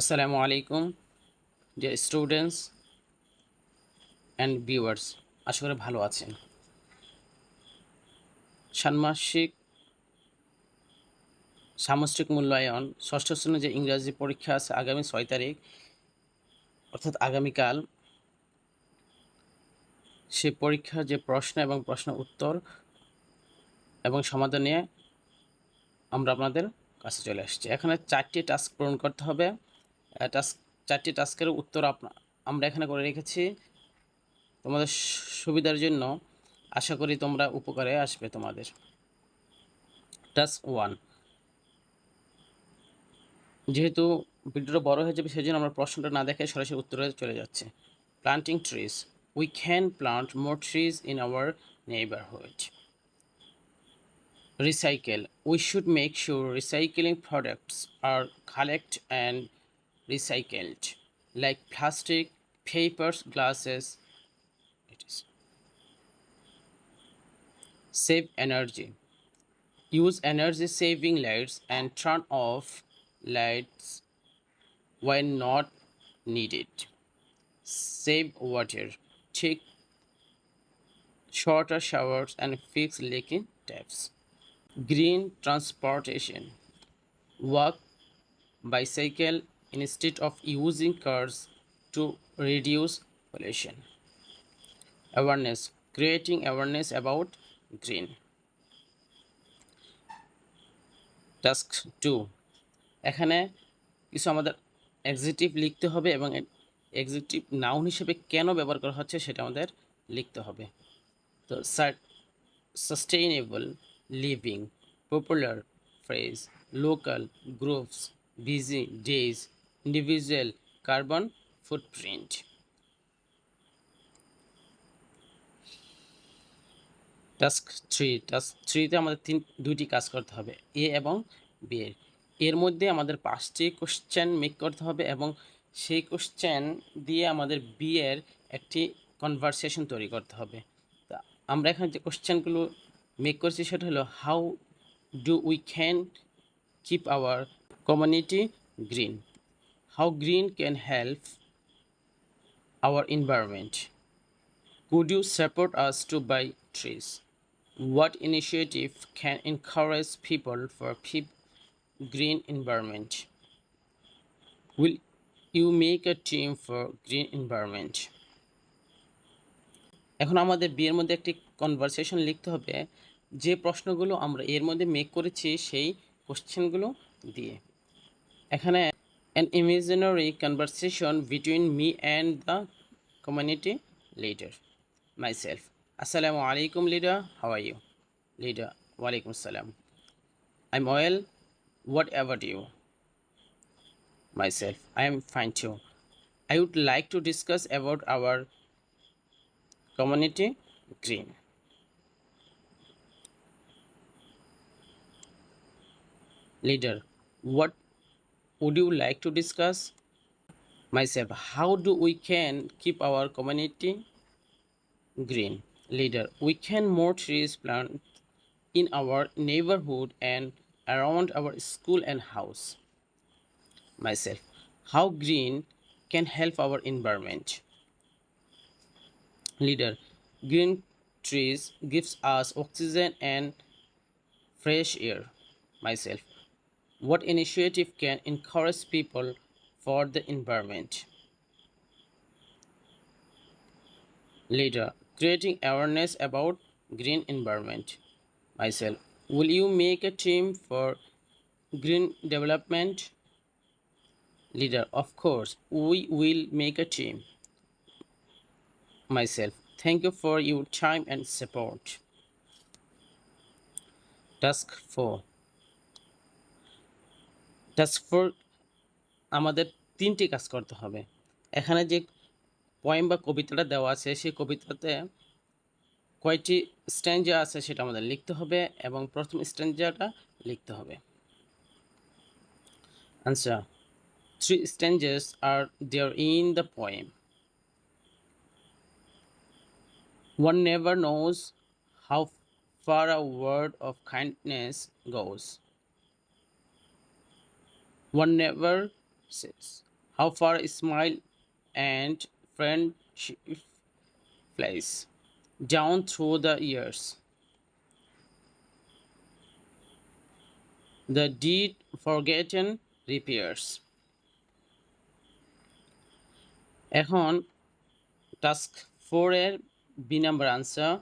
আসসালামু আলাইকুম যে স্টুডেন্টস অ্যান্ড ভিউয়ার্স আশা করি ভালো আছেন। ষান্মাসিক সামষ্টিক মূল্যায়ন, ষষ্ঠ শ্রেণির যে ইংরাজি পরীক্ষা আছে আগামী ছয় তারিখ, অর্থাৎ আগামীকাল, সে পরীক্ষার যে প্রশ্ন এবং প্রশ্ন উত্তর এবং সমাধান নিয়ে আমরা আপনাদের কাছে চলে আসছি। এখানে চারটি টাস্ক পূরণ করতে হবে। টাস্ক, চারটি টাস্কের উত্তর আমরা এখানে করে রেখেছি। তোমাদের সুবিধার জন্য আশা করি তোমরা উপকারে আসবে তোমাদের। Task one. যেহেতু ভিডিওটা বড় হয়ে যাবে সেই জন্য আমরা প্রশ্নটা না দেখে সরাসরি উত্তরে চলে যাচ্ছে। Planting trees we can plant more trees in our neighbourhood recycle. We should make sure recycling products are collected and recycled like plastic papers glasses. It is. Save energy. Use energy saving lights and turn off lights when not needed. Save water. Take shorter showers and fix leaking taps. Green transportation. Walk bicycle instead of using cars to reduce pollution. Awareness, creating awareness about green. Task two এখানে কিছু আমাদের এক্সিটিভ লিখতে হবে এবং এক্সিটিভ noun হিসেবে কেন ব্যবহার করা হচ্ছে সেটা আমাদের লিখতে হবে। তো sustainable living popular phrase local groups busy days individual carbon footprint task three task থ্রিতে আমাদের তিন, দুইটি কাজ করতে হবে এ এবং বি এর। এর মধ্যে আমাদের পাঁচটি কোশ্চেন মেক করতে হবে এবং সেই কোশ্চেন দিয়ে আমাদের বি এর একটি কনভারসেশন তৈরি করতে হবে। তা আমরা এখানে যে কোশ্চেনগুলো মেক করছি সেটা হলো how do we can keep our community green how green can help our environment. Could you support us to buy trees? What initiative can encourage people for keep green environment? Will you make a team for green environment? এখন আমাদের বিয়ের মধ্যে একটি conversation লিখতে হবে যে প্রশ্নগুলো আমরা এর মধ্যে মেক করেছি সেই কোশ্চেনগুলো দিয়ে এখানে an imaginary conversation between me and the community leader myself. Assalamu alaikum leader. How are you? Leader walaikum salam. I'm well. What about you? Myself i am fine too. I would like to discuss about our community green. Leader what would you like to discuss? Myself how do we can keep our community green? Leader we can more trees plant in our neighborhood and around our school and house. Myself how green can help our environment? Leader green trees gives us oxygen and fresh air. Myself what initiative can encourage people for the environment? Leader, creating awareness about green environment. Myself, will you make a team for green development? Leader, of course, we will make a team. Myself, thank you for your time and support. Task 4 task four আমাদের তিনটি কাজ করতে হবে। এখানে যে poem বা কবিতাটা দেওয়া আছে, সেই কবিতাতে কয়টি স্ট্যান্ডা আছে সেটা আমাদের লিখতে হবে এবং প্রথম স্ট্যান্ডাটা লিখতে হবে। Answer three stanzas are there in the poem One never knows how far a word of kindness goes. One never how far smile and friendship flies down through the years. The deed forgotten repairs. এখন task ফোরের B number answer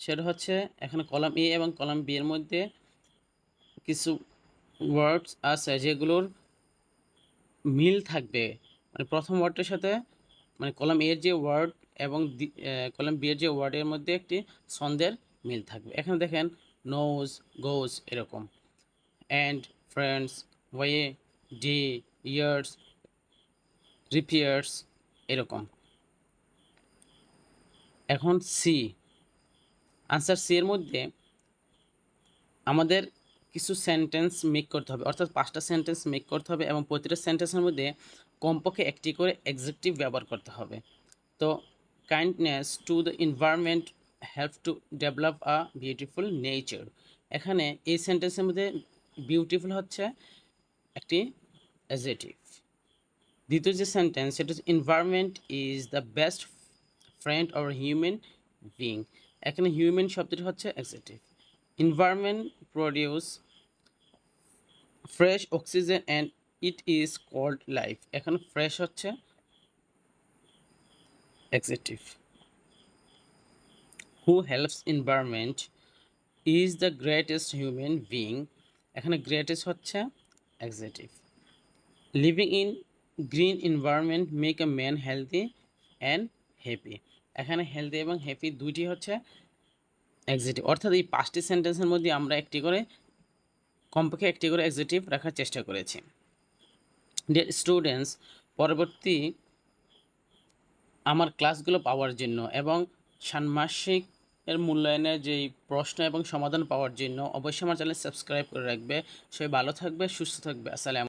সেটা হচ্ছে এখানে column এ এবং column B এর মধ্যে কিছু ওয়ার্ডস আছে যেগুলোর মিল থাকবে। মানে প্রথম ওয়ার্ডের সাথে মানে কলাম এর যে ওয়ার্ড এবং কলাম বি এর যে ওয়ার্ডের মধ্যে একটি ছন্দের মিল থাকবে। এখানে দেখেন নোজ গোজ এরকম। And friends way day years repairs এরকম। এখন সি আনসার সি এর মধ্যে আমাদের কিছু সেন্টেন্স মেক করতে হবে। অর্থাৎ পাঁচটা সেন্টেন্স মেক করতে হবে এবং প্রতিটা সেন্টেন্সের মধ্যে কমপক্ষে একটি করে এক্সেক্টিভ ব্যবহার করতে হবে। তো kindness to the environment help to develop a beautiful nature এখানে এই সেন্টেন্সের মধ্যে বিউটিফুল হচ্ছে একটি অ্যাজেটিভ দ্বিতীয় যে সেন্টেন্স সেটা হচ্ছে environment is the best friend or human being এখানে হিউম্যান শব্দটি হচ্ছে adjective environment produce fresh oxygen and it is called life এখানে ফ্রেশ হচ্ছে adjective who helps environment is the greatest human being এখানে greatest হচ্ছে adjective living in green environment make a man healthy and happy এখানে healthy এবং happy দুইটি হচ্ছে এক্সিটিভ অর্থাৎ এই পাঁচটি সেন্টেন্সের মধ্যে আমরা একটি করে কমপক্ষে একটি করে এক্সিটিভ রাখার চেষ্টা করেছি। ডিয়ার স্টুডেন্টস পরবর্তী আমার ক্লাসগুলো পাওয়ার জন্য এবং ষান্মাসিক এর মূল্যায়নের যেই প্রশ্ন এবং সমাধান পাওয়ার জন্য অবশ্যই আমার চ্যানেল সাবস্ক্রাইব করে রাখবে। সবাই ভালো থাকবে, সুস্থ থাকবে। আসসালাম